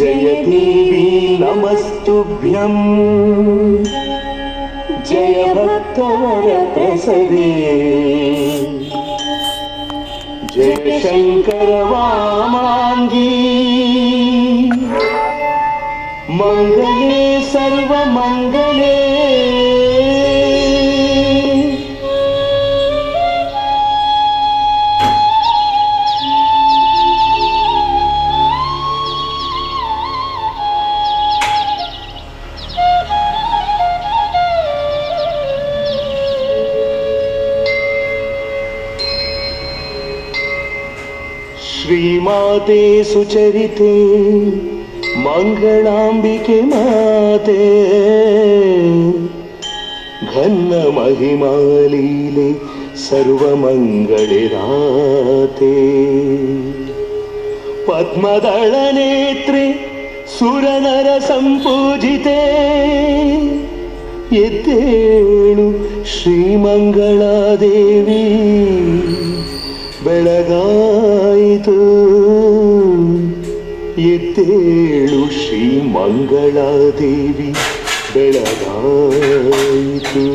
जय देवी नमस्तुभ्यं जय भक्तवरप्रसदे जय शङ्कर वामाङ्गी मङ्गले सर्वमङ्गले ಶ್ರೀಮಾತೆ ಸುಚರಿತೆ, ಮಂಗಳಾಂಬಿಕೆ ಮಾತೆ. ಘನ್ನ ಮಹಿಮಾಲೀಲೆ ಸರ್ವಮಂಗಳೆ ರಾತೆ. ಪದ್ಮದಳ ನೇತ್ರೆ, ಸುರನರ ಸಂಪೂಜಿತೆ. ಎದ್ದೇಳು ಶ್ರೀಮಂಗಳಾದೇವಿ ಬೆಳಗಾ ಎದ್ದೇಳು ಶ್ರೀ ಮಂಗಳಾದೇವಿ ಬೆಳಗಾಯಿತು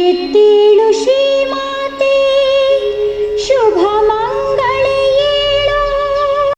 ಎದ್ದೇಳು